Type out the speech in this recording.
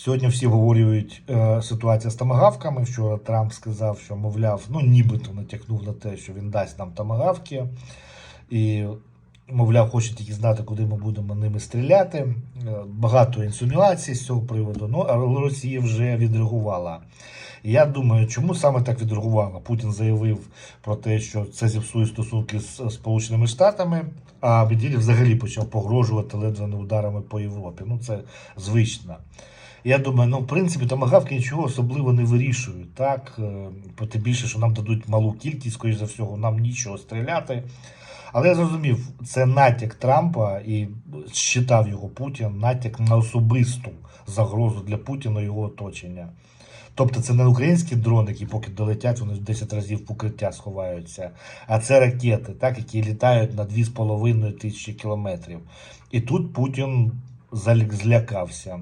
Сьогодні всі обговорюють е, ситуацію з томагавками. Вчора Трамп сказав, що, мовляв, ну нібито натякнув на те, що він дасть нам томагавки. І, мовляв, хоче тільки знати, куди ми будемо ними стріляти. Е, Багато інсинуацій з цього приводу. Ну, але Росія вже відреагувала. І я думаю, чому саме так відреагувала? Путін заявив про те, що це зіпсує стосунки з Сполученими Штатами, а Медведєв взагалі почав погрожувати ледве не ударами по Європі. Ну, це звично. Я думаю, ну в принципі, томагавки нічого особливо не вирішують. Так, Е, тим більше, що нам дадуть малу кількість, скоріш за всього, нам нічого стріляти. Але я зрозумів, це натяк Трампа і считав його Путін, натяк на особисту загрозу для Путіна і його оточення. Тобто це не українські дрони, які поки долетять, вони 10 разів в укриття сховаються, а це ракети, так, які літають на 2,5 тисячі кілометрів. І тут Путін злякався.